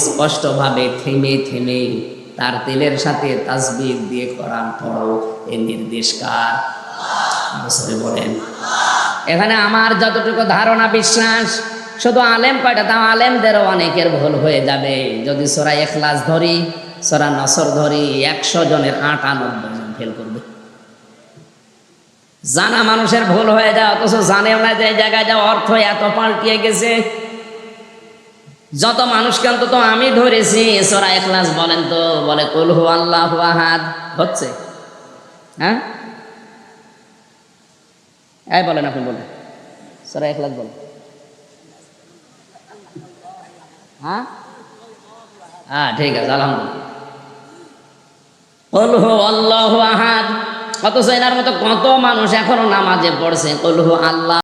স্পষ্টভাবে থেমে থেমে তার তেলের সাথে তাসবিহ দিয়ে কোরআন পড়ো, এ নির্দেশ কার? বলেন। এখানে আমার যতটুকু ধারণা, বিশ্বাস, শুধু আলেম কয়টা, তাও আলেমদেরও অনেকের ভুল হয়ে যাবে। যদি সোরা এখলাস ধরি, সোরা নসর ধরি, একশো জনের আটানব্বই জন ফেল করবে। জানা মানুষের ভুল হয়ে যায়, অথচ জানেও না যে জায়গায় যা অর্থ এত পাল্টিয়ে গেছে। যত মানুষকে অন্তত আমি ধরেছি, সোরা এখলাস বলেন তো, বলে কুলহু আল্লাহ আহাদ, হচ্ছে। হ্যাঁ? এই বলেন আপনি বলেন। সোরা এখলাস বলেন। হ্যাঁ? হ্যাঁ ঠিক আছে, আলহামদুলিল্লাহ। কলহু আল্লাহ আহাদ। অথচ এনার মতো কত মানুষ এখনও নামাজে পড়ছে? কলহু আল্লাহ